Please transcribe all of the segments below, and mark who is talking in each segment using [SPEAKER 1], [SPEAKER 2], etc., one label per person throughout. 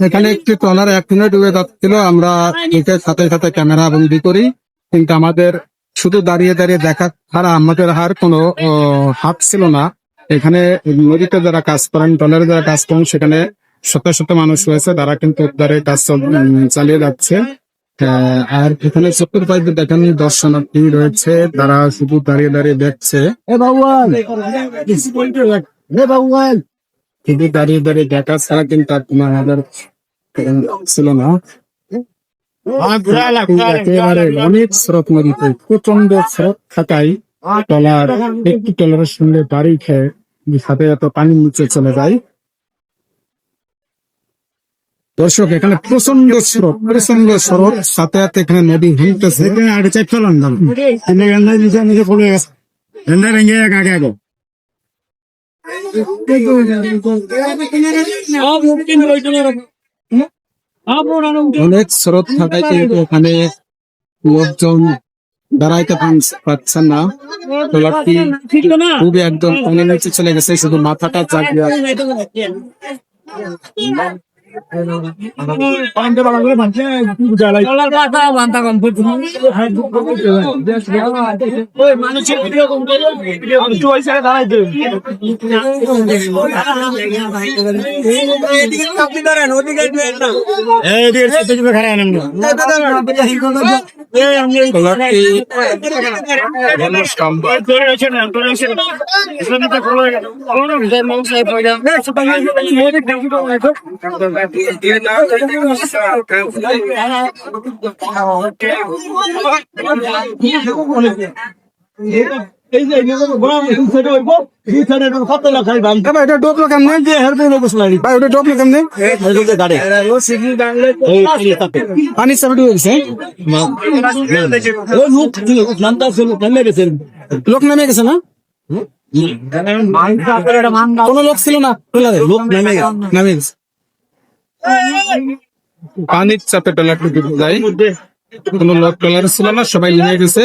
[SPEAKER 1] এখানে একটি ট্রলার এক মিনিট ডুবে যাচ্ছিল। আমরা একে সাথে সাথে ক্যামেরা বন্দি করি। কিন্তু আমাদের শুধু দাঁড়িয়ে দাঁড়িয়ে দেখা ছাড়া আমাদের আর কোনো হাত ছিল না। এখানে নদীতে যারা কাজ করেন, ট্রলারে যারা কাজ করেন, সেখানে শত শত মানুষ রয়েছে। তারা কিন্তু উদ্ধারের কাজ চালিয়ে যাচ্ছে। আর এখানে চতুর্পাশে দেখেন দর্শনার্থী রয়েছে। তারা শুধু দাঁড়িয়ে দাঁড়িয়ে দেখছে। শুধু দাঁড়িয়ে দাঁড়িয়ে দেখা ছাড়া কিন্তু আর কোনো আমাদের ছিল না। অনেক স্রোত নদীতে প্রচণ্ড স্রোত থাকায় টলার একটি টলারের সঙ্গে বাড়ি খেয়ে সাথে এত পানি নিচে চলে যায়। দর্শক এখানে প্রচণ্ড স্রোত প্রচণ্ড স্রোত সাথে সাথে এখানে নদী ভাঙতেছে আগে চেক চলান দাম পড়ে গেছে। অনেক স্রোত থাকায় কিন্তু ওখানে লোকজন দাঁড়াইতে পারছেন না। খুবই একদম নিচে চলে গেছে, শুধু মাথাটা জাগিয়ে আছে। পানি চাপে গেছে লোক নেমে গেছে না কোন লোক ছিল না লোক নেমে গেছে পানির চাপে ট্রলারটি ডুবে যায়। কোন লোক ট্রলার ছিল না সবাই নেমে গেছে।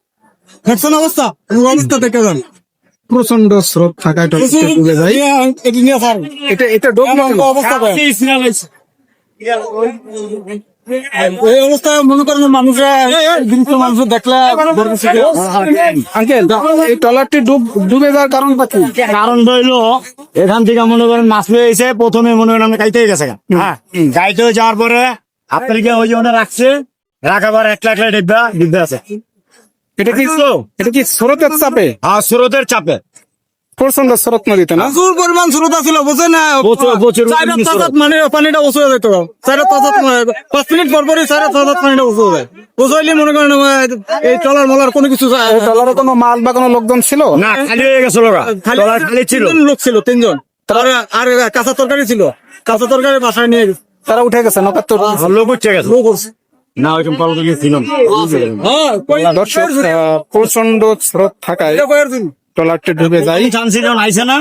[SPEAKER 1] দেখছেন অবস্থা? অবস্থা দেখে যান। প্রচণ্ড স্রোত থাকায় ডুবে যায় এটা এটা ডুবলো অবস্থা এই অবস্থায় মনে করেন মানুষের মানুষ দেখলে আঙ্কেল এই ট্রলারটি ডুব ডুবে যাওয়ার কারণটা কি
[SPEAKER 2] কারণ রইল এখান থেকে মনে করেন মাছ পেয়ে এসে প্রথমে মনে করেন গাইতে গেছে হ্যাঁ গাইতে যাওয়ার পরে আপনাকে ওই যে ওখানে রাখছে। রাখাবার এক লাখ লাখ ডিব্বা ডিব্বা আছে।
[SPEAKER 1] এটা কি এটা কি স্রোতের চাপে?
[SPEAKER 2] আর স্রোতের চাপে।
[SPEAKER 1] প্রচণ্ড স্রোত নদীতে না?
[SPEAKER 3] প্রচুর পরিমাণ স্রোত ছিল বুঝে না? মানে পানিটা উঁচু হয়ে যেত চার তাজাত পাঁচ মিনিট পর পরই চার তাজাত পানিটা উঁচু হয়ে যায়। উঁচু হইলে মনে করেন এই টলার মলার কোনো কিছু
[SPEAKER 1] ট্রলারে কোনো মাল বা কোনো লোকজন ছিল?
[SPEAKER 2] না খালি হয়ে গেছিল
[SPEAKER 3] খালি
[SPEAKER 2] ছিল।
[SPEAKER 3] লোক ছিল তিনজন। আর আর কাঁচা তরকারি ছিল। কাঁচা তরকারি বাসায় নিয়ে গেছে।
[SPEAKER 1] তারা উঠে গেছে নৌকার
[SPEAKER 2] আর লোক উঠছে গেছে।
[SPEAKER 3] লোক উঠছে।
[SPEAKER 2] না ওইরকম।
[SPEAKER 3] হ্যাঁ
[SPEAKER 1] দর্শক প্রচণ্ড স্রোত থাকায়
[SPEAKER 3] এটা কয়ের দিন
[SPEAKER 1] ট্রলারটি ডুবে যায়।
[SPEAKER 2] চান্স যখন আইছে না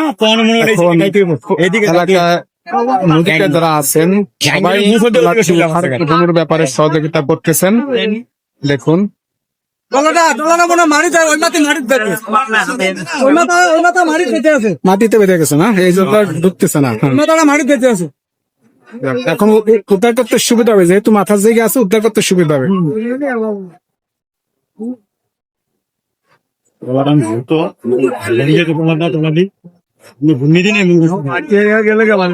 [SPEAKER 1] নদীতে যারা আছেন সবাই ট্রলারটি ব্যাপারে সহযোগিতা করতেছেন। দেখুন। মাটিতে বেঁধে গেছে না? এই জন্য ঢুকতেছে না।
[SPEAKER 3] মারিত বেঁধে আছে।
[SPEAKER 1] এখন উদ্ধার করতে সুবিধা হবে যেহেতু মাথার জায়গা আছে উদ্ধার করতে সুবিধা হবে।
[SPEAKER 2] ভূমি দিনে
[SPEAKER 3] গেলে গেলাম।